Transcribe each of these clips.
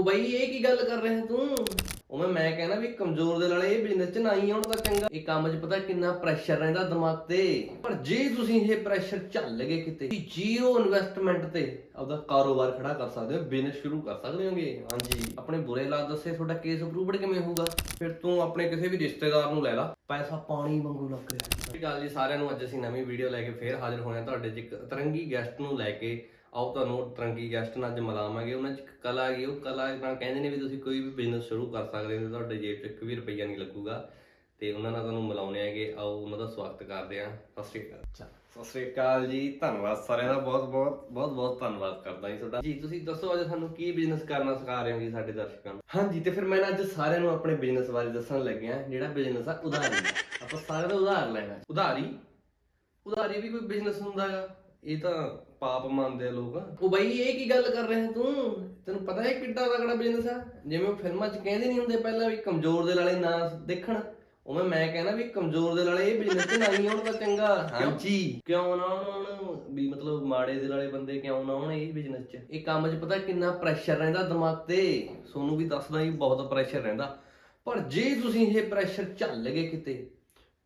ਉਹ ਬਾਈ ਇਹ ਕੀ ਗੱਲ ਕਰ ਰਿਹਾ ਤੂੰ? ਉਹ ਮੈਂ ਮੈਂ ਕਹਿੰਦਾ ਵੀ ਕਮਜ਼ੋਰ ਦੇ ਨਾਲ ਇਹ ਬਿਜ਼ਨਸ ਚ ਨਾ ਹੀ ਆਉਣ ਤਾਂ ਚੰਗਾ। ਇਹ ਕੰਮ 'ਚ ਪਤਾ ਕਿੰਨਾ ਪ੍ਰੈਸ਼ਰ ਰਹਿੰਦਾ ਦਿਮਾਗ ਤੇ। ਪਰ ਜੇ ਤੁਸੀਂ ਇਹ ਪ੍ਰੈਸ਼ਰ ਝੱਲ ਲਗੇ ਕਿਤੇ ਜ਼ੀਰੋ ਇਨਵੈਸਟਮੈਂਟ ਤੇ, ਆਪਦਾ ਕਾਰੋਬਾਰ ਖੜਾ ਕਰ ਸਕਦੇ ਹੋ ਬਿਜ਼ਨਸ ਸ਼ੁਰੂ ਕਰ ਸਕਦੇ ਹੋਗੇ। ਹਾਂਜੀ, ਆਪਣੇ ਬੁਰੇ ਹਾਲਾਤ ਦੱਸੇ, ਤੁਹਾਡਾ ਕੇਸ ਅਪਰੂਵਡ ਕਿਵੇਂ ਹੋਊਗਾ? ਫਿਰ ਤੂੰ ਆਪਣੇ ਕਿਸੇ ਵੀ ਰਿਸ਼ਤੇਦਾਰ ਨੂੰ ਲੈ ਲਾ। ਪੈਸਾ ਪਾਣੀ ਵਾਂਗੂ ਲੱਗ ਰਿਹਾ। ਗੱਲ ਜੀ ਸਾਰਿਆਂ ਨੂੰ। ਅੱਜ ਅਸੀਂ ਨਵੀਂ ਵੀਡੀਓ ਲੈ ਕੇ ਫੇਰ ਹਾਜ਼ਰ ਹੋਏ ਹਾਂ ਤੁਹਾਡੇ 'ਚ ਇੱਕ ਤਰੰਗੀ ਗੈਸਟ ਨੂੰ ਲੈ ਕੇ। ਆਓ ਤੁਹਾਨੂੰ ਤਰੰਗੀ ਗੈਸਟ ਨਾਲ ਅੱਜ ਮਿਲਾਵਾਂਗੇ। ਉਹਨਾਂ 'ਚ ਇੱਕ ਕਲਾ ਹੈਗੀ ਉਹ ਕਲਾ ਨਾਲ ਕਹਿੰਦੇ ਨੇ ਵੀ ਤੁਸੀਂ ਕੋਈ ਵੀ ਬਿਜ਼ਨਸ ਸ਼ੁਰੂ ਕਰ ਸਕਦੇ ਹੋ ਤੁਹਾਡੇ ਜੇਬ 'ਚ ਇੱਕ ਵੀ ਰੁਪਈਆ ਨਹੀਂ ਲੱਗੂਗਾ। ਤੇ ਉਹਨਾਂ ਨਾਲ ਤੁਹਾਨੂੰ ਮਿਲਾਉਣੇ ਹੈਗੇ। ਆਓ ਉਹਨਾਂ ਦਾ ਸਵਾਗਤ ਕਰਦੇ ਹਾਂ। ਸਤਿ ਸ਼੍ਰੀ ਅਕਾਲ। ਸਤਿ ਸ਼੍ਰੀ ਅਕਾਲ ਜੀ। ਧੰਨਵਾਦ ਸਾਰਿਆਂ ਦਾ। ਬਹੁਤ ਬਹੁਤ ਬਹੁਤ ਬਹੁਤ ਧੰਨਵਾਦ ਕਰਦਾ ਜੀ ਤੁਹਾਡਾ। ਜੀ ਤੁਸੀਂ ਦੱਸੋ ਅੱਜ ਸਾਨੂੰ ਕੀ ਬਿਜ਼ਨਸ ਕਰਨਾ ਸਿਖਾ ਰਹੇ ਹੋ ਜੀ ਸਾਡੇ ਦਰਸ਼ਕਾਂ ਨੂੰ? ਹਾਂਜੀ ਤੇ ਫਿਰ ਮੈਂ ਅੱਜ ਸਾਰਿਆਂ ਨੂੰ ਆਪਣੇ ਬਿਜ਼ਨਸ ਬਾਰੇ ਦੱਸਣ ਲੱਗਿਆ ਜਿਹੜਾ ਬਿਜ਼ਨਸ ਆ ਉਧਾਰੀ। ਦਾ। ਆਪਾਂ ਸਾਰਿਆਂ ਦਾ ਉਧਾਰ ਲੈਣਾ। ਹੈ। ਉਧਾਰੀ? ਉਧਾਰੀ ਵੀ ਕੋਈ ਬਿਜ਼ਨਸ ਹੁੰਦਾ ਹੈਗਾ? ਇਹ ਤਾਂ ਪਾਪ ਮੰਨਦੇ ਆ ਲੋਕ। ਉਹ ਬਾਈ ਇਹ ਕੀ ਗੱਲ ਕਰ ਰਿਹਾ ਤੂੰ? ਤੈਨੂੰ ਪਤਾ ਹੈ ਕਿੱਡਾ ਤਕੜਾ ਬਿਜ਼ਨਸ ਆ? ਜਿਵੇਂ ਉਹ ਫਿਲਮਾਂ 'ਚ ਕਹਿੰਦੇ ਨਹੀਂ ਹੁੰਦੇ ਪਹਿਲਾਂ ਵੀ ਕਮਜ਼ੋਰ ਦੇ ਲਾਲੇ ਨਾ ਦੇਖਣ। ਉਵੇਂ ਮੈਂ ਕਹਿੰਦਾ ਵੀ ਕਮਜ਼ੋਰ ਦੇ ਲਾਲੇ ਇਹ ਬਿਜ਼ਨਸ 'ਚ ਨਹੀਂ ਆਉਣ ਤਾਂ ਚੰਗਾ। ਹਾਂਜੀ। ਕਿਉਂ ਨਾ ਆਉਣ? ਵੀ ਮਤਲਬ ਮਾੜੇ ਦੇ ਵਾਲੇ ਬੰਦੇ ਕਿਉਂ ਨਾ ਆਉਣ ਇਹ ਬਿਜ਼ਨਸ 'ਚ? ਇਹ ਕੰਮ 'ਚ ਪਤਾ ਕਿੰਨਾ ਪ੍ਰੈਸ਼ਰ ਰਹਿੰਦਾ ਦਿਮਾਗ ਤੇ। ਸੋਨੂੰ ਵੀ ਦੱਸਦਾ ਹੀ ਬਹੁਤ ਪ੍ਰੈਸ਼ਰ ਰਹਿੰਦਾ। ਪਰ ਜੇ ਤੁਸੀਂ ਇਹ ਪ੍ਰੈਸ਼ਰ ਝੱਲ ਲਗੇ ਕਿਤੇ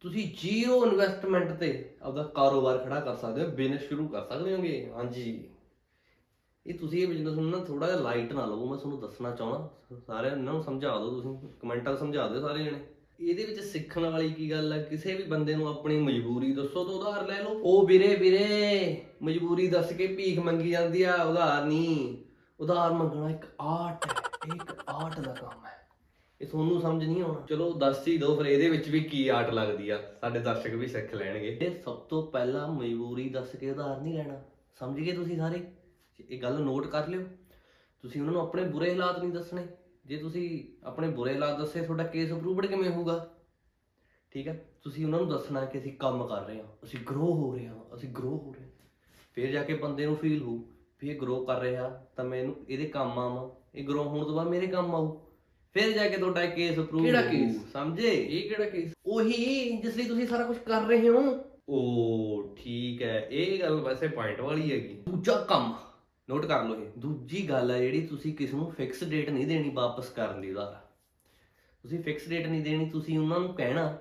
ਤੁਸੀਂ ਜ਼ੀਰੋ ਇਨਵੈਸਟਮੈਂਟ ਤੇ ਆਪਦਾ ਕਾਰੋਬਾਰ ਖੜਾ ਕਰ ਸਕਦੇ ਹੋ ਬਿਜ਼ਨਸ ਸ਼ੁਰੂ ਕਰ ਸਕਦੇ ਹੋਗੇ। ਹਾਂਜੀ। ਇਹ ਤੁਸੀਂ ਇਹ ਬਿਜ਼ਨਸ ਨੂੰ ਨਾ ਥੋੜਾ ਜਿਹਾ ਲਾਈਟ ਨਾ ਲਵੋ, ਮੈਂ ਤੁਹਾਨੂੰ ਦੱਸਣਾ ਚਾਹਣਾ ਸਾਰਿਆਂ ਨੂੰ ਸਮਝਾ ਦਿਓ ਤੁਸੀਂ ਕਮੈਂਟਾਂ ਸਮਝਾ ਦਿਓ ਸਾਰੇ ਜਣੇ। ਇਹਦੇ ਵਿੱਚ ਸਿੱਖਣ ਵਾਲੀ ਕੀ ਗੱਲ ਹੈ ਕਿਸੇ ਵੀ ਬੰਦੇ ਨੂੰ ਆਪਣੀ ਮਜਬੂਰੀ ਦੱਸੋ ਤਾਂ ਉਧਾਰ ਲੈ ਲਓ। ਉਹ ਵੀਰੇ ਵੀਰੇ, ਮਜਬੂਰੀ ਦੱਸ ਕੇ ਭੀਖ ਮੰਗੀ ਜਾਂਦੀ ਆ, ਉਧਾਰ ਨਹੀਂ। ਉਧਾਰ ਮੰਗਣਾ ਇੱਕ ਆਰਟ ਹੈ, ਇੱਕ ਆਰਟ ਦਾ ਕੰਮ ਹੈ। ਇਹ ਤੁਹਾਨੂੰ ਸਮਝ ਨਹੀਂ ਆਉਣਾ। ਚਲੋ ਦੱਸ ਹੀ ਦਿਓ ਫਿਰ ਇਹਦੇ ਵਿੱਚ ਵੀ ਕੀ ਆਰਟ ਲੱਗਦੀ ਆ। ਸਾਡੇ ਦਰਸ਼ਕ ਵੀ ਸਿੱਖ ਲੈਣਗੇ। ਇਹ ਸਭ ਤੋਂ ਪਹਿਲਾਂ ਮਜਬੂਰੀ ਦੱਸ ਕੇ ਉਧਾਰ ਨਹੀਂ ਲੈਣਾ। ਸਮਝ ਗਏ ਤੁਸੀਂ ਸਾਰੇ? ਇਹ ਗੱਲ ਨੋਟ ਕਰ ਲਿਓ। ਤੁਸੀਂ ਉਹਨਾਂ ਨੂੰ ਆਪਣੇ ਬੁਰੇ ਹਾਲਾਤ ਨਹੀਂ ਦੱਸਣੇ। ਜੇ ਤੁਸੀਂ ਆਪਣੇ ਬੁਰੇ ਹਾਲਾਤ ਦੱਸੇ ਤੁਹਾਡਾ ਕੇਸ ਅਪਰੂਵਡ ਕਿਵੇਂ ਹੋਊਗਾ? ਠੀਕ ਹੈ ਤੁਸੀਂ ਉਹਨਾਂ ਨੂੰ ਦੱਸਣਾ ਕਿ ਅਸੀਂ ਕੰਮ ਕਰ ਰਹੇ ਹਾਂ। ਅਸੀਂ ਗਰੋ ਹੋ ਰਹੇ ਹਾਂ। ਅਸੀਂ ਗਰੋ ਹੋ ਰਹੇ ਹਾਂ। ਫਿਰ ਜਾ ਕੇ ਬੰਦੇ ਨੂੰ ਫੀਲ ਹੋਊ ਵੀ ਇਹ ਗਰੋ ਕਰ ਰਿਹਾ ਤਾਂ ਮੈਂ ਇਹਨੂੰ ਇਹਦੇ ਕੰਮ ਆਵਾਂ। ਇਹ ਗਰੋ ਹੋਣ ਤੋਂ ਬਾਅਦ ਮੇਰੇ ਕੰਮ ਆਊ। ਫਿਰ ਜਾ ਕੇ ਤੁਹਾਡਾ ਕੇਸ ਅਪਰੂਵ ਕਿਹੜਾ case? ਸਮਝੇ? ਇਹ ਕਿਹੜਾ ਕੇਸ ਉਹੀ ਜਿਸ ਲਈ ਤੁਸੀਂ ਸਾਰਾ ਕੁਝ ਕਰ ਰਹੇ ਹੋ। ਓ ਠੀਕ ਹੈ। ਇਹ ਗੱਲ ਵੈਸੇ ਪੁਆਇੰਟ ਵਾਲੀ ਹੈਗੀ। ਦੂਜਾ ਕੰਮ ਨੋਟ ਕਰ ਲਓ ਇਹ। ਦੂਜੀ ਗੱਲ ਹੈ ਜਿਹੜੀ ਤੁਸੀਂ ਕਿਸ ਨੂੰ ਫਿਕਸ ਡੇਟ ਨਹੀਂ ਦੇਣੀ ਵਾਪਸ ਕਰਨ ਦੀ ਉਧਾਰ ਤੁਸੀਂ ਫਿਕਸ ਡੇਟ ਨਹੀਂ ਦੇਣੀ ਤੁਸੀਂ ਉਹਨਾਂ ਨੂੰ ਕਹਿਣਾ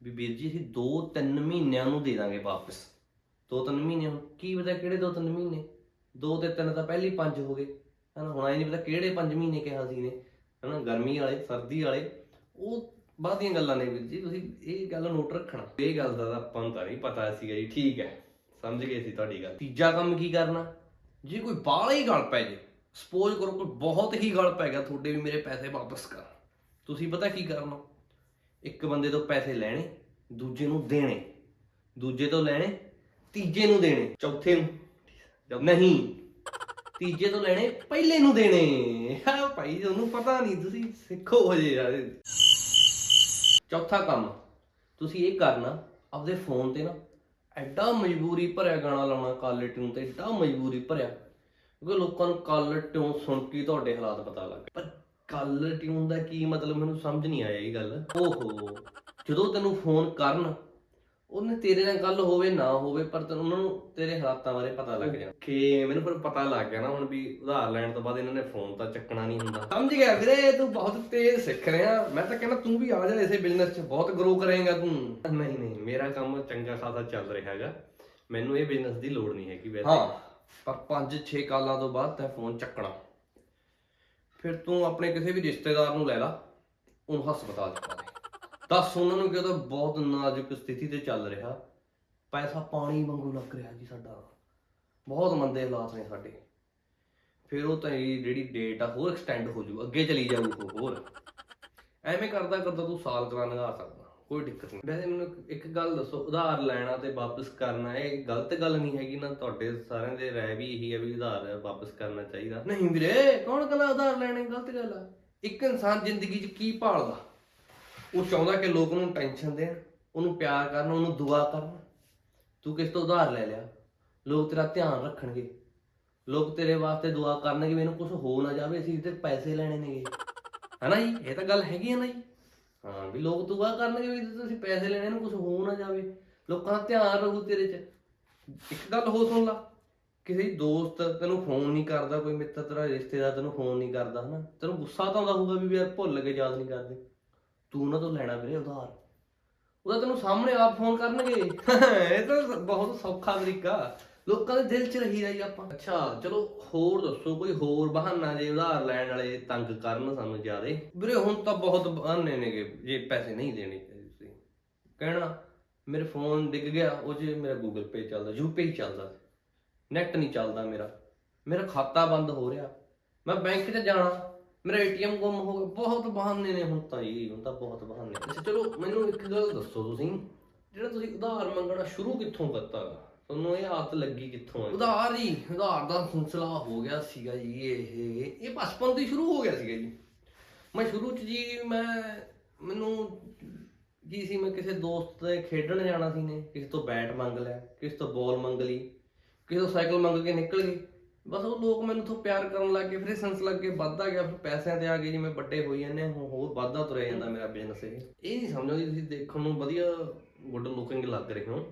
ਵੀ ਵੀਰ ਜੀ ਅਸੀਂ 2-3 ਮਹੀਨਿਆਂ ਨੂੰ ਦੇ ਦਾਂਗੇ ਵਾਪਸ। 2-3 ਮਹੀਨੇ ਹੁਣ ਕੀ ਪਤਾ ਕਿਹੜੇ 2-3 ਮਹੀਨੇ? 2 ਤੇ 3 ਤਾਂ ਪਹਿਲੀ 5 ਹੋ ਗਏ। ਹਨਾ ਹੁਣ ਆਈ ਨਹੀਂ ਪਤਾ ਕਿਹੜੇ 5 ਮਹੀਨੇ ਕਿਹਾ ਸੀ ਨੇ ਹਨਾ, ਗਰਮੀ ਵਾਲੇ, ਸਰਦੀ ਵਾਲੇ, ਉਹ ਬਾਅਦ ਦੀਆਂ ਗੱਲਾਂ ਨੇ ਵੀਰ ਜੀ, ਤੁਸੀਂ ਇਹ ਗੱਲ ਨੋਟ ਰੱਖਣਾ। ਇਹ ਗੱਲ ਦਾ ਤਾਂ ਆਪਾਂ ਨੂੰ ਤਾਂ ਨਹੀਂ ਪਤਾ ਸੀਗਾ ਜੀ, ਠੀਕ ਹੈ, ਸਮਝ ਗਏ ਸੀ ਤੁਹਾਡੀ ਗੱਲ। ਤੀਜਾ ਕੰਮ ਕੀ ਕਰਨਾ? ਜੇ ਕੋਈ ਬਾਹਲਾ ਹੀ ਗਲ ਪੈ ਜੇ ਸਪੋਜ਼ ਕਰੋ ਕੋਈ ਬਹੁਤ ਹੀ ਗਲ ਪੈ ਗਿਆ, ਤੁਹਾਡੇ ਵੀ ਮੇਰੇ ਪੈਸੇ ਵਾਪਸ ਕਰ। ਤੁਸੀਂ ਪਤਾ ਕੀ ਕਰਨਾ? ਇੱਕ ਬੰਦੇ ਤੋਂ ਪੈਸੇ ਲੈਣੇ, ਦੂਜੇ ਨੂੰ ਦੇਣੇ। ਦੂਜੇ ਤੋਂ ਲੈਣੇ, ਤੀਜੇ ਨੂੰ ਦੇਣੇ, ਚੌਥੇ ਨੂੰ। ਨਹੀਂ ਤੀਜੇ ਤੋਂ ਲੈਣੇ, ਪਹਿਲੇ ਨੂੰ ਦੇਣੇ। ਹਾਂ ਭਾਈ, ਉਹਨੂੰ ਪਤਾ ਨਹੀਂ ਤੁਸੀਂ ਸਿੱਖੋ ਹਜੇ ਯਾਰ। ਚੌਥਾ ਕੰਮ, ਤੁਸੀਂ ਇਹ ਕਰਨਾ, ਆਪਦੇ ਫੋਨ ਤੇ ਨਾ ਐਡਾ ਮਜਬੂਰੀ ਭਰਿਆ ਗਾਣਾ ਲਾਉਣਾ ਕਾਲਰ ਟਿਊਨ ਤੇ ਐਡਾ ਮਜਬੂਰੀ ਭਰਿਆ, ਕਿਉਂਕਿ ਲੋਕਾਂ ਨੂੰ ਕਾਲਰ ਟਿਊਨ ਸੁਣ ਕੇ ਤੁਹਾਡੇ ਹਾਲਾਤ ਪਤਾ ਲੱਗ ਪਰ ਕਾਲਰ ਟਿਊਨ ਦਾ ਕੀ ਮਤਲਬ, ਮੈਨੂੰ ਸਮਝ ਨਹੀਂ ਆਇਆ ਇਹ ਗੱਲ। ਓਹੋ, ਜਦੋਂ ਤੈਨੂੰ ਫੋਨ ਕਰਨ ਉਹਨੇ ਤੇਰੇ ਨਾਲ ਗੱਲ ਹੋਵੇ ਨਾ ਹੋਵੇ ਪਰ ਤੈਨੂੰ ਉਹਨਾਂ ਨੂੰ ਤੇਰੇ ਹਾਲਾਤਾਂ ਬਾਰੇ ਪਤਾ ਲੱਗ ਜਾਣਾ। ਕਿ ਮੈਨੂੰ ਫਿਰ ਪਤਾ ਲੱਗ ਗਿਆ ਨਾ ਹੁਣ ਵੀ ਉਧਾਰ ਲੈਣ ਤੋਂ ਬਾਅਦ ਇਹਨਾਂ ਨੇ ਫੋਨ ਤਾਂ ਚੱਕਣਾ ਨਹੀਂ ਹੁੰਦਾ। ਸਮਝ ਗਿਆ ਵੀਰੇ ਤੂੰ ਬਹੁਤ ਤੇਜ਼ ਸਿੱਖ ਰਿਹਾ। ਮੈਂ ਤਾਂ ਕਹਿੰਦਾ ਤੂੰ ਵੀ ਆ ਜਾ ਇਸੇ ਬਿਜ਼ਨਸ 'ਚ ਬਹੁਤ ਗਰੋ ਕਰੇਗਾ ਤੂੰ। ਨਹੀਂ ਨਹੀਂ ਮੇਰਾ ਕੰਮ ਚੰਗਾ ਖਾਸਾ ਚੱਲ ਰਿਹਾ ਹੈਗਾ। ਮੈਨੂੰ ਇਹ ਬਿਜ਼ਨਸ ਦੀ ਲੋੜ ਨਹੀਂ ਹੈਗੀ ਵੈਸੇ। ਹਾਂ ਪਰ 5-6 ਕਾਲਾਂ ਤੋਂ ਬਾਅਦ ਤੈਂ ਫੋਨ ਚੱਕਣਾ। ਫਿਰ ਤੂੰ ਆਪਣੇ ਕਿਸੇ ਵੀ ਰਿਸ਼ਤੇਦਾਰ ਨੂੰ ਲੈ ਲਾ ਉਹਨੂੰ ਹਸਪਤਾਲ ਚ ਪਾ ਦੇ। ਦੱਸ ਉਹਨਾਂ ਨੂੰ ਕਿ ਬਹੁਤ ਨਾਜ਼ੁਕ ਸਥਿਤੀ ਤੇ ਚੱਲ ਰਿਹਾ, ਪੈਸਾ ਪਾਣੀ ਵਾਂਗੂ ਲੱਗ ਰਿਹਾ ਜੀ ਸਾਡਾ। ਬਹੁਤ ਮੰਦੇ ਹਾਲਾਤ ਨੇ ਸਾਡੇ। ਫਿਰ ਉਹ ਤਾਂ ਇਹ ਜਿਹੜੀ ਡੇਟ ਆ, ਹੋਰ ਐਕਸਟੈਂਡ ਹੋ ਜੂ, ਅੱਗੇ ਚਲੀ ਜਾਊ ਉਹ ਹੋਰ। ਐਵੇਂ ਕਰਦਾ ਕਰਦਾ ਤੂੰ ਸਾਲ ਕਰਾ ਲੰਘਾ ਸਕਦਾ, ਕੋਈ ਦਿੱਕਤ ਨਹੀਂ। ਵੈਸੇ ਮੈਨੂੰ ਇੱਕ- ਗੱਲ ਦੱਸੋ, ਉਧਾਰ ਲੈਣਾ ਤੇ ਵਾਪਸ ਕਰਨਾ, ਇਹ ਗਲਤ ਗੱਲ ਨਹੀਂ ਹੈਗੀ ਨਾ, ਤੁਹਾਡੇ ਸਾਰਿਆਂ ਦੇ ਰਾਏ ਵੀ ਇਹੀ ਹੈ ਵੀ ਉਧਾਰ ਵਾਪਸ ਕਰਨਾ ਚਾਹੀਦਾ। ਨਹੀਂ ਵੀਰੇ, ਕੌਣ ਕਹਿੰਦਾ ਉਧਾਰ ਲੈਣੇ ਗਲਤ ਗੱਲ ਆ? ਇੱਕ ਇਨਸਾਨ ਜ਼ਿੰਦਗੀ 'ਚ ਕੀ ਭਾਲਦਾ? ਉਹ ਚਾਹੁੰਦਾ ਕਿ ਲੋਕ ਉਹਨੂੰ ਟੈਨਸ਼ਨ ਦੇਣ, ਉਹਨੂੰ ਪਿਆਰ ਕਰਨ, ਉਹਨੂੰ ਦੁਆ ਕਰਨ। ਤੂੰ ਕਿਸ ਤੋਂ ਉਧਾਰ ਲੈ ਲਿਆ? ਲੋਕ ਤੇਰਾ ਧਿਆਨ ਰੱਖਣਗੇ। ਲੋਕ ਤੇਰੇ ਵਾਸਤੇ ਦੁਆ ਕਰਨਗੇ ਮੈਨੂੰ ਕੁਝ ਹੋ ਨਾ ਜਾਵੇ, ਅਸੀਂ ਤੇ ਪੈਸੇ ਲੈਣੇ ਨੇਗੇ। ਹਨਾ ਜੀ? ਇਹ ਤਾਂ ਗੱਲ ਹੈਗੀ ਹੈ ਨਾ ਜੀ। ਹਾਂ, ਵੀ ਲੋਕ ਦੁਆ ਕਰਨਗੇ ਵੀ ਤੁਸੀਂ ਪੈਸੇ ਲੈਣੇ ਨੂੰ ਕੁਝ ਹੋ ਨਾ ਜਾਵੇ। ਲੋਕਾਂ ਦਾ ਧਿਆਨ ਰਹੂ ਤੇਰੇ 'ਚ। ਇੱਕ ਗੱਲ ਹੋ ਸੁਣ ਲਾ। ਕਿਸੇ ਦੋਸਤ ਤੈਨੂੰ ਫੋਨ ਨਹੀਂ ਕਰਦਾ, ਕੋਈ ਮਿੱਤਰ ਤੇਰਾ, ਰਿਸ਼ਤੇਦਾਰ ਤੈਨੂੰ ਫੋਨ ਨਹੀਂ ਕਰਦਾ, ਹਨਾ? ਤੈਨੂੰ ਗੁੱਸਾ ਤਾਂ ਆਉਂਦਾ ਹੋਊਗਾ ਵੀ ਯਾਰ ਭੁੱਲ ਕੇ ਯਾਦ ਨਹੀਂ ਕਰਦੇ। ਤੂੰ ਉਹਨਾਂ ਤੋਂ ਲੈਣਾ ਵੀਰੇ ਉਧਾਰ। ਉਹਦਾ ਤੈਨੂੰ ਸਾਹਮਣੇ ਆਪ ਫੋਨ ਕਰਨਗੇ। ਇਹ ਤਾਂ ਬਹੁਤ ਸੌਖਾ ਤਰੀਕਾ। ਲੋਕਾਂ ਦੇ ਦਿਲ 'ਚ ਰਹੀ ਰਹੀ ਆਪਾਂ। ਅੱਛਾ, ਚਲੋ ਹੋਰ ਦੱਸੋ, ਕੋਈ ਹੋਰ ਬਹਾਨਾ ਜੇ ਉਧਾਰ ਲੈਣ ਵਾਲੇ ਤੰਗ ਕਰਨ ਸਾਨੂੰ ਜ਼ਿਆਦੇ? ਵੀਰੇ ਹੁਣ ਤਾਂ ਬਹੁਤ ਬਹਾਨੇ ਨੇਗੇ, ਜੇ ਪੈਸੇ ਨਹੀਂ ਦੇਣੇ ਤੁਸੀਂ। ਕਹਿਣਾ, ਮੇਰੇ ਫੋਨ ਡਿੱਗ ਗਿਆ, ਉਹ ਜੇ ਮੇਰਾ ਗੂਗਲ ਪੇ ਚੱਲਦਾ ਯੂਪੀ ਚੱਲਦਾ। ਨੈਟ ਨਹੀਂ ਚੱਲਦਾ ਮੇਰਾ। ਮੇਰਾ ਖਾਤਾ ਬੰਦ ਹੋ ਰਿਹਾ। ਮੈਂ ਬੈਂਕ 'ਚ ਜਾਣਾ। ਮੇਰਾ ਏਟੀਐਮ ਗੁੰਮ ਹੋ ਗਿਆ। ਬਹੁਤ ਬਹਾਨੇ ਨੇ ਹੁਣ ਤਾਂ ਜੀ, ਹੁਣ ਤਾਂ ਬਹੁਤ ਬਹਾਨੇ ਅੱਛਾ, ਚਲੋ, ਮੈਨੂੰ ਇੱਕ ਗੱਲ ਦੱਸੋ ਤੁਸੀਂ। ਜਿਹੜਾ ਤੁਸੀਂ ਉਧਾਰ ਮੰਗਣਾ ਸ਼ੁਰੂ ਕਿੱਥੋਂ ਕਰਤਾ ਤੁਹਾਨੂੰ ਇਹ ਆਦਤ ਲੱਗੀ ਕਿੱਥੋਂ ਹੈ ਉਧਾਰ ਹੀ ਉਧਾਰ ਦਾ ਸਿਲਸਿਲਾ ਹੋ ਗਿਆ ਸੀਗਾ ਜੀ, ਇਹ ਇਹ ਬਚਪਨ ਤੋਂ ਹੀ ਸ਼ੁਰੂ ਹੋ ਗਿਆ ਸੀਗਾ ਜੀ। ਮੈਂ ਸ਼ੁਰੂ ਚ ਜੀ, ਮੈਂ, ਮੈਨੂੰ ਕੀ ਸੀ, ਮੈਂ ਕਿਸੇ ਦੋਸਤ ਦੇ ਖੇਡਣ ਜਾਣਾ ਸੀ ਨੇ, ਕਿਸੇ ਤੋਂ ਬੈਟ ਮੰਗ ਲਿਆ, ਕਿਸੇ ਤੋਂ ਬਾਲ ਮੰਗ ਲਈ, ਕਿਸੇ ਤੋਂ ਸਾਈਕਲ ਮੰਗ ਕੇ ਨਿਕਲ ਗਈ ਬਸ ਉਹ ਲੋਕ ਮੈਨੂੰ ਤੋਂ ਪਿਆਰ ਕਰਨ ਲੱਗ ਗਏ, ਫਿਰ ਇਹ ਸੈਂਸ ਲੱਗ ਕੇ ਵੱਧਦਾ ਗਿਆ, ਫਿਰ ਪੈਸਿਆਂ ਤੇ ਆ ਗਏ ਜਿਵੇਂ ਵੱਡੇ ਹੋਈ ਜਾਂਦੇ ਹਾਂ ਹੋਰ ਵੱਧਦਾ ਤੁਰਿਆ ਜਾਂਦਾ ਮੇਰਾ ਬਿਜ਼ਨਸ ਇਹ। ਇਹ ਨਹੀਂ ਸਮਝੋ ਕਿ ਤੁਸੀਂ ਦੇਖਣ ਨੂੰ ਵਧੀਆ ਗੁੱਡ ਲੁਕਿੰਗ ਲੱਗ ਰਹੇ ਹੋ।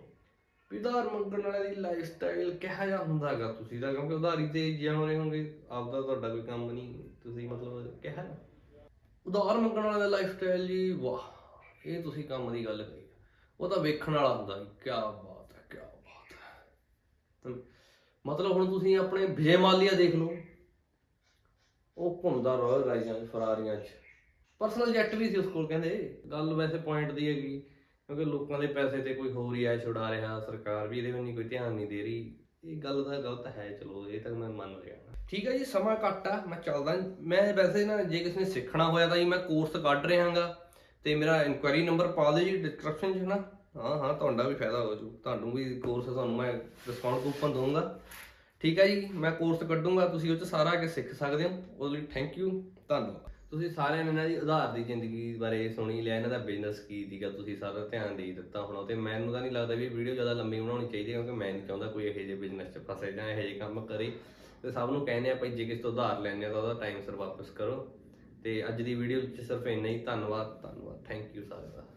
ਵੀ ਉਧਾਰ ਮੰਗਣ ਵਾਲੇ ਦੀ ਲਾਈਫ ਸਟਾਈਲ ਕਿਹੋ ਜਿਹਾ ਹੁੰਦਾ ਹੁੰਦਾਗਾ ਤੁਸੀਂ ਤਾਂ, ਕਿਉਂਕਿ ਉਧਾਰੀ ਤੇ ਜਿਉਂ ਰਹੇ ਹੋਗੇ ਆਪਦਾ ਤੁਹਾਡਾ ਕੋਈ ਕੰਮ ਨਹੀਂ ਤੁਸੀਂ ਮਤਲਬ ਕਿਹੋ ਜਿਹਾ? ਉਧਾਰ ਮੰਗਣ ਵਾਲੇ ਦਾ ਲਾਈਫ ਸਟਾਈਲ ਜੀ, ਵਾਹ, ਇਹ ਤੁਸੀਂ ਕੰਮ ਦੀ ਗੱਲ ਕਰੀ ਉਹ ਤਾਂ ਵੇਖਣ ਵਾਲਾ ਹੁੰਦਾ ਜੀ ਕੀ ਬਾਤ ਹੈ ਕੀ ਬਾਤ ਹੈ। ਤਾਂ ਮਤਲਬ ਹੁਣ ਤੁਸੀਂ ਆਪਣੇ ਵਿਜੇ ਮਾਲੀਆ ਦੇਖ ਲਓ। ਉਹ ਘੁੰਮਦਾ ਰਾਇਲ ਰਾਈਜ਼ਾਂ 'ਚ, ਫਰਾਰੀਆਂ 'ਚ। ਪਰਸਨਲ ਜੈਟ ਵੀ ਸੀ ਉਸ ਕੋਲ ਕਹਿੰਦੇ। ਗੱਲ ਵੈਸੇ ਪੁਆਇੰਟ ਦੀ ਹੈਗੀ, ਕਿਉਂਕਿ ਲੋਕਾਂ ਦੇ ਪੈਸੇ ਤੇ ਕੋਈ ਹੋਰ ਹੀ ਐ ਛੁਡਾ ਰਿਹਾ, ਸਰਕਾਰ ਵੀ ਇਹਦੇ ਵਿੱਚ ਨਹੀਂ ਕੋਈ ਧਿਆਨ ਨਹੀਂ ਦੇ ਰਹੀ। ਇਹ ਗੱਲ ਤਾਂ ਗਲਤ ਹੈ, ਚਲੋ, ਇਹ ਤਾਂ ਮੈਂ ਮੰਨ ਰਿਹਾ ਠੀਕ ਹੈ ਜੀ, ਸਮਾਂ ਘੱਟ ਆ, ਮੈਂ ਚੱਲਦਾ। ਮੈਂ ਵੈਸੇ ਨਾ, ਜੇ ਕਿਸੇ ਨੇ ਸਿੱਖਣਾ ਹੋਇਆ ਤਾਂ ਜੀ ਮੈਂ ਕੋਰਸ ਕੱਢ ਰਿਹਾ ਰਿਹਾਗਾ। ਤੇ ਮੇਰਾ ਇਨਕੁਆਇਰੀ ਨੰਬਰ ਪਾ ਦਿਓ ਜੀ ਡਿਸਕ੍ਰਿਪਸ਼ਨ 'ਚ ਨਾ। ਹਾਂ ਹਾਂ, ਤੁਹਾਡਾ ਵੀ ਫਾਇਦਾ ਹੋ ਜੂ ਤੁਹਾਨੂੰ ਵੀ ਕੋਰਸ ਤੁਹਾਨੂੰ ਮੈਂ ਡਿਸਕਾਊਂਟ ਕੂਪਨ ਦਊਂਗਾ। ਠੀਕ ਹੈ ਜੀ, ਮੈਂ ਕੋਰਸ ਕੱਢੂੰਗਾ, ਤੁਸੀਂ ਉਹ 'ਚ ਸਾਰਾ ਆ ਸਿੱਖ ਸਕਦੇ ਹੋ। ਉਹਦੇ ਲਈ ਥੈਂਕ ਯੂ ਧੰਨਵਾਦ। ਤੁਸੀਂ ਸਾਰਿਆਂ ਨੇ ਇਹਨਾਂ ਦੀ ਉਧਾਰ ਦੀ ਜ਼ਿੰਦਗੀ ਬਾਰੇ ਸੁਣੀ, ਲਿਆ ਇਹਨਾਂ ਦਾ ਬਿਜ਼ਨਸ ਕੀ ਸੀਗਾ, ਤੁਸੀਂ ਸਾਰਾ ਧਿਆਨ ਦੇ ਦਿੱਤਾ ਹੋਣਾ। ਤੇ ਮੈਨੂੰ ਤਾਂ ਨਹੀਂ ਲੱਗਦਾ ਵੀ ਵੀਡੀਓ ਜ਼ਿਆਦਾ ਲੰਮੀ ਬਣਾਉਣੀ ਚਾਹੀਦੀ, ਕਿਉਂਕਿ ਮੈਂ ਨਹੀਂ ਚਾਹੁੰਦਾ ਕੋਈ ਇਹੋ ਜਿਹੇ ਬਿਜ਼ਨਸ 'ਚ ਫਸੇ ਜਾਂ ਇਹੋ ਜਿਹੇ ਕੰਮ ਕਰੇ। ਤੇ ਸਭ ਨੂੰ ਕਹਿੰਦੇ ਆ ਭਾਈ ਜੇ ਕਿਸੇ ਤੋਂ ਉਧਾਰ ਲੈਣੇ ਆ ਤਾਂ ਉਹਦਾ ਟਾਈਮ ਸਿਰ ਵਾਪਸ ਕਰੋ। ਤੇ ਅੱਜ ਦੀ ਵੀਡੀਓ 'ਚ ਸਿਰਫ ਇੰਨਾ ਹੀ, ਧੰਨਵਾਦ ਧੰਨਵਾਦ। ਥੈਂਕ ਯੂ ਸਾਰਿਆਂ ਦਾ।